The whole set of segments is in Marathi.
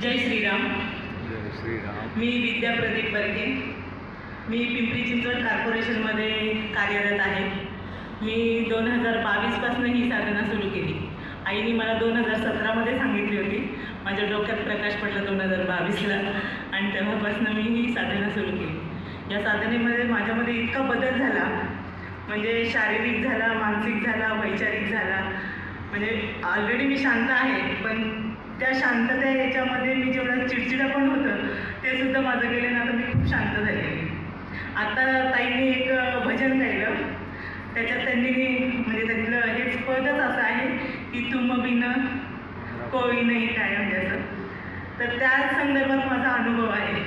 जय श्रीराम. जय श्रीराम. मी विद्या प्रदीप बर्गे. मी पिंपरी चिंचवड कॉर्पोरेशनमध्ये कार्यरत आहे. मी दोन हजार बावीसपासून ही साधना सुरू केली. आईने मला दोन हजार सतरामध्ये सांगितली होती. माझ्या डोक्यात प्रकाश पडला दोन हजार बावीसला. आणि तेव्हापासून मी ही साधना सुरू केली. या साधनेमध्ये माझ्यामध्ये इतका बदल झाला. म्हणजे शारीरिक झाला मानसिक झाला वैचारिक झाला. म्हणजे ऑलरेडी मी शांत आहे पण त्या शांतता याच्यामध्ये मी जेवढं चिडचिड पण होतं ते सुद्धा माझं गेले ना तर मी खूप शांत झाले आता ताईंनी एक भजन गायलं. त्याच्यात त्यांनी म्हणजे त्यातलं हेच पदच असं आहे की तुम बिन कोळी नाही काय म्हणजे असं. तर त्याच संदर्भात माझा अनुभव आहे.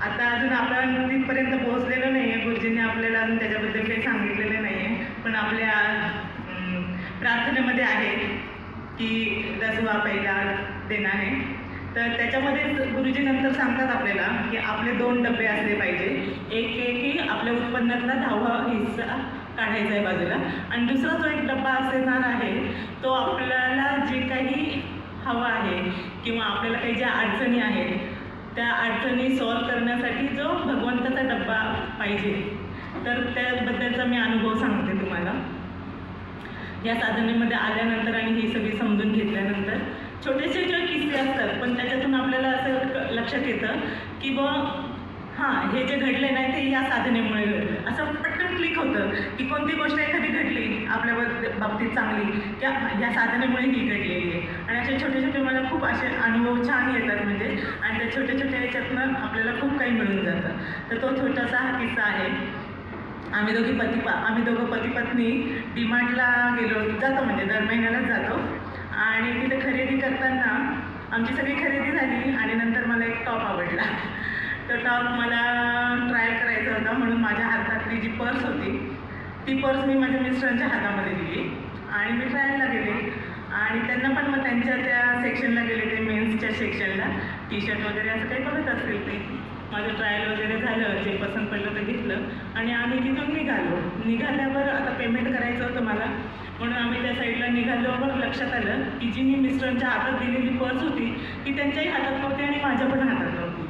आता अजून आपण तिथपर्यंत पोहोचलेलं नाही आहे. गुरुजींनी आपल्याला अजून त्याच्याबद्दल काही सांगितलेलं नाही आहे. पण आपल्या प्रार्थनेमध्ये आहे. की रसवा पहिला देणं आहे. तर त्याच्यामध्ये गुरुजी नंतर सांगतात आपल्याला की आपले दोन डबे असले पाहिजे. एक एक की आपल्या उत्पन्नातला दहावा हिस्सा काढायचा आहे बाजूला. आणि दुसरा जो एक डब्बा असणार आहे तो आपल्याला जे काही हवं आहे किंवा आपल्याला काही ज्या अडचणी आहेत त्या अडचणी सॉल्व करण्यासाठी जो भगवंताचा डब्बा पाहिजे. तर त्याबद्दलचा मी अनुभव सांगते तुम्हाला. या साधनेमध्ये आल्यानंतर आणि ही सगळी समजून घेतल्यानंतर छोटेसे जे किस्से असतात पण त्याच्यातून आपल्याला असं लक्षात येतं की बुवा हां हे जे घडले नाही ते या साधनेमुळे घडलं. असं पटकन क्लिक होतं की कोणती गोष्ट एखादी घडली आपल्या बाबतीत चांगली त्या या साधनेमुळे ही घडलेली आहे. आणि असे छोटे छोटे मला खूप असे अनुभव छान येतात म्हणजे आणि त्या छोट्या छोट्या याच्यातनं आपल्याला खूप काही मिळून जातं. तर तो छोटासा हा किस्सा आहे. आम्ही दोघी पती पा आम्ही दोघं पती पत्नी डिमार्टला गेलो जातो म्हणजे दर महिन्यालाच जातो. आणि तिथे खरेदी करताना आमची सगळी खरेदी झाली आणि नंतर मला एक टॉप आवडला. तो टॉप मला ट्रायल करायचा होता म्हणून माझ्या हातातली जी पर्स होती ती पर्स मी माझ्या मिस्टरांच्या हातामध्ये दिली आणि मी ट्रायलला गेले. आणि त्यांना पण मग त्यांच्या त्या सेक्शनला गेले ते मेन्सच्या सेक्शनला. टी शर्ट वगैरे असं काही बघत असतील ते. माझं ट्रायल वगैरे झालं जे पसंत पडलं ते घेतलं. आणि आम्ही तिथून निघालो. निघाल्यावर आता पेमेंट करायचं होतं मला. म्हणून आम्ही त्या साईडला निघाल्यावर लक्षात आलं की जी मी मिस्टरांच्या हातात दिलेली पर्स होती ती त्यांच्याही हातात नव्हती आणि माझ्या पण हातात नव्हती.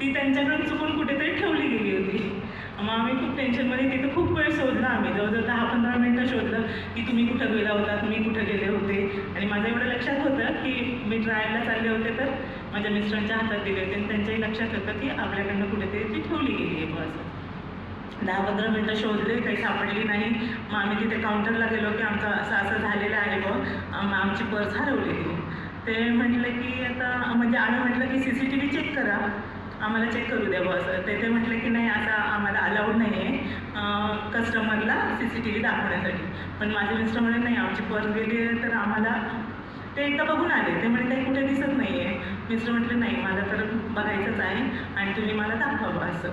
ती त्यांच्याकडून चुकून कुठेतरी ठेवली गेली होती. मग आम्ही खूप टेन्शनमध्ये तिथं खूप वेळ शोधला आम्ही. जवळजवळ दहा पंधरा मिनटं शोधलं की तुम्ही कुठं गेला होता तुम्ही कुठं गेले होते. आणि माझं एवढं लक्षात होतं की मी ट्रायलला चालले होते तर माझ्या मिस्टरांच्या हातात दिले होते आणि त्यांच्याही लक्षात होतं की आपल्याकडनं कुठेतरी ती ठेवली गेली आहे बुवा असं दहा पंधरा मिनटं शोधले काही सापडली नाही. मग आम्ही तिथे काउंटरला गेलो की आमचं असं असं झालेलं आहे बघ. आमची पर्स हरवलेली ते म्हटलं की आता म्हणजे आम्ही म्हटलं की C C T V check करा. आम्हाला चेक करू द्या बस. ते ते म्हटले की नाही आता आम्हाला अलाउड नाही आहे कस्टमरला सी सी टी व्ही दाखवण्यासाठी. पण माझे मिस्टर म्हणे नाही आमची पर्स गेली आहे तर आम्हाला ते एकदा बघून आले. ते म्हणे काही कुठे दिसत नाही आहे मिस्टर म्हटलं नाही मला तर बघायचंच आहे आणि तुम्ही मला दाखवावं असं.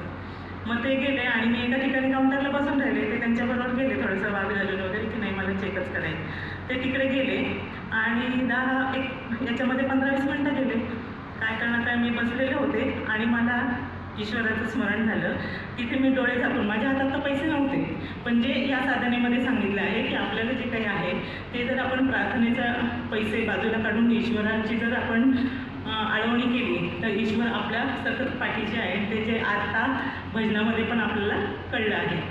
मग ते गेले आणि मी एका ठिकाणी काउंटरला बसून राहिले. ते त्यांच्याबरोबर गेले थोडंसं वाद घालून वगैरे की नाही मला चेकच करायचं. ते तिकडे गेले आणि दहा एक याच्यामध्ये पंधरा वीस मिनटं गेले. काय करणार काय मी बसलेले होते आणि मला ईश्वराचं स्मरण झालं. तिथे मी डोळे झाकून माझ्या हातात तर पैसे नव्हते पण जे साधनेमध्ये सांगितलं आहे की आपल्याला जे काही आहे ते जर आपण प्रार्थनेचा पैसे बाजूला काढून ईश्वराची जर आपण आळवणी केली तर ईश्वर आपल्या सतत पाठीचे आहे. ते जे आता भजनामध्ये पण आपल्याला कळलं आहे.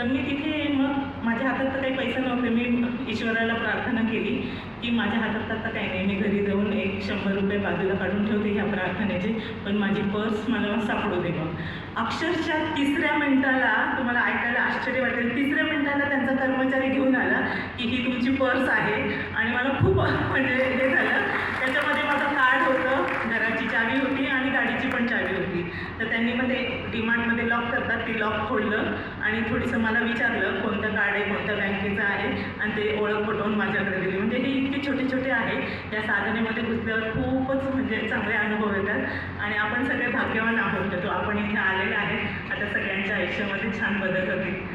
तर मी तिथे मग माझ्या हातात तर काही पैसे नव्हते. मी ईश्वराला प्रार्थना केली की माझ्या हातात आता काही नाही. मी घरी जाऊन एक शंभर रुपये बाजूला काढून ठेवते ह्या प्रार्थनेचे. पण माझी पर्स मला सापडू दे मग. अक्षरशः तिसऱ्या मिनिटाला तुम्हाला ऐकायला आश्चर्य वाटेल. तिसऱ्या मिनिटाला त्यांचा कर्मचारी घेऊन आला की ही तुमची पर्स आहे आणि मला खूप म्हणजे हे झालं त्याच्यामध्ये माझं कार्ड होतं घराची चावी होती आणि गाडीची पण चावी होती तर त्यांनी मग ते डिमांडमध्ये लॉक करतात ते लॉक खोललं आणि थोडीसं मला विचारलं कोणतं कार्ड आहे कोणत्या बँकेचं आहे आणि ते ओळख पटवून माझ्याकडे दिली. म्हणजे हे इतके छोटे छोटे आहे. या साधनेमध्ये घुसल्यावर खूपच म्हणजे चांगले अनुभव येतात आणि आपण सगळे भाग्यवान आहोत. तो आपण इथे आलेला आहे. आता सगळ्यांच्या आयुष्यामध्ये छान बदल होते